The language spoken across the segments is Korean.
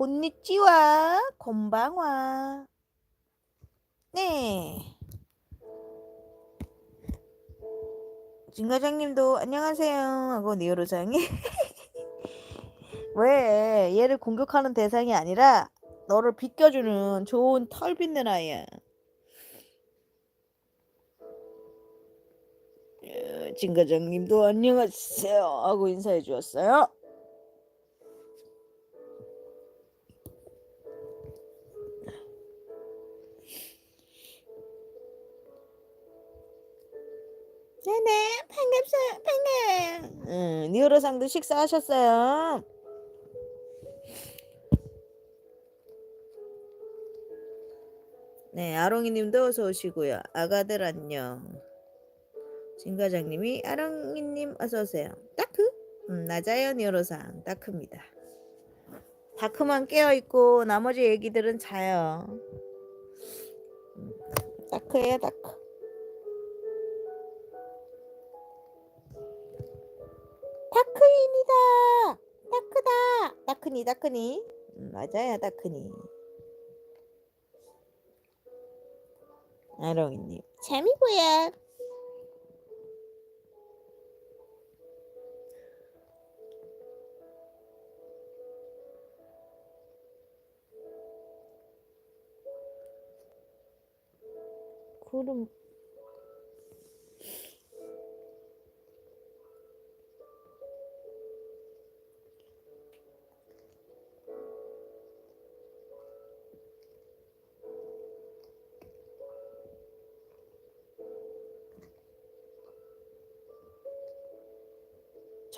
곤니찌와 곤방와. 네. 진 과장님도 안녕하세요 하고 니오로장이 왜 얘를 공격하는 대상이 아니라 너를 비껴주는 좋은 털 빗는 아이야. 예, 진 과장님도 안녕하세요 하고 인사해 주었어요. 네네 반갑어요 반가워요. 응, 니오로상도 식사하셨어요? 네, 아롱이님도 어서 오시고요. 아가들 안녕. 진 과장님이 아롱이님 어서 오세요. 따크? 음, 낮아요 니오로상 따크입니다. 다크만 깨어 있고 나머지 애기들은 자요. 음, 따크예요 따크. 다크다. 다크니 다크니. 음, 맞아요 다크니. 아롱이님 재미고요. 구름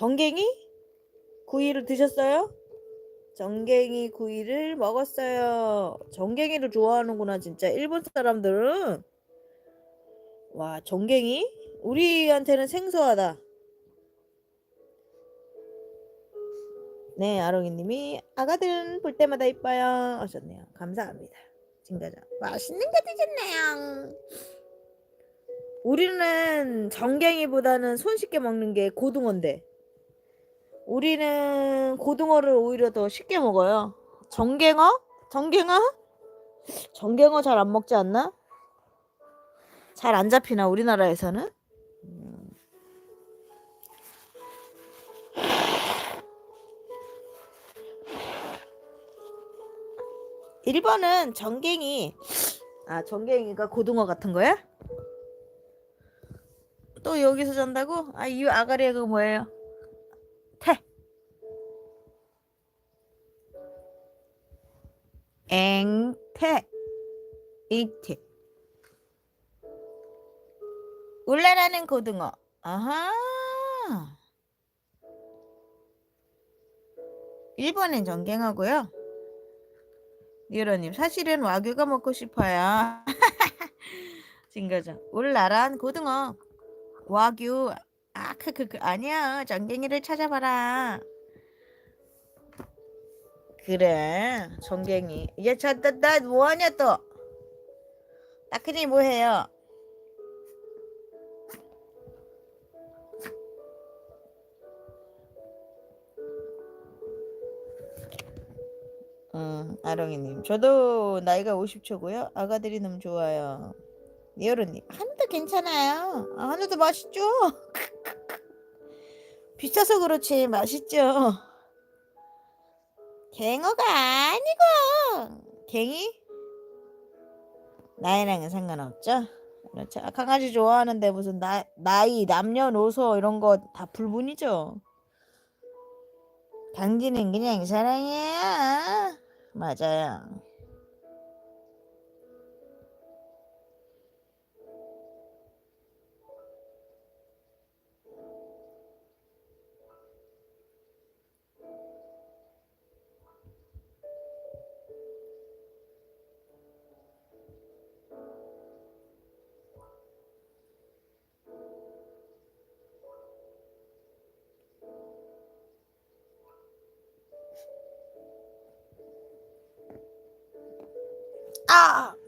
정갱이 구이를 드셨어요? 정갱이 구이를 먹었어요. 정갱이를 좋아하는구나 진짜 일본 사람들은 와 정갱이 우리한테는 생소하다. 네 아롱이님이 아가들은 볼 때마다 이뻐요 하셨네요. 감사합니다. 진가장 맛있는 거 드셨네요. 우리는 정갱이보다는 손쉽게 먹는 게 고등어인데 우리는 고등어를 오히려 더 쉽게 먹어요. 정갱어? 정갱어? 정갱어 잘 안 먹지 않나? 잘 안 잡히나 우리나라에서는? 음. 일본은 정갱이 아 정갱이가 고등어 같은 거야? 또 여기서 잔다고? 아 이 아가리가 뭐예요? 태 앵태. 이태 울라라는 고등어. 아하. 일본엔 정갱하고요. 니로님 사실은 와규가 먹고 싶어요. 진거죠. 울라란 고등어. 와규 아 크크크 아니야 정갱이를 찾아봐라 그래 정갱이 얘 저나 뭐하냐 또 따크니 뭐해요 음, 아롱이님. 저도 나이가 50초고요. 아가들이 너무 좋아요. 니어르님. 한우도 괜찮아요. 아, 한우도 맛있죠? 비싸서 그렇지 맛있죠. 갱어가 아니고 갱이? 나이랑은 상관없죠. 그렇죠. 아, 강아지 좋아하는데 무슨 나, 나이, 남녀노소 이런 거 다 불문이죠. 당신은 그냥 사랑해요. 맞아요. 아!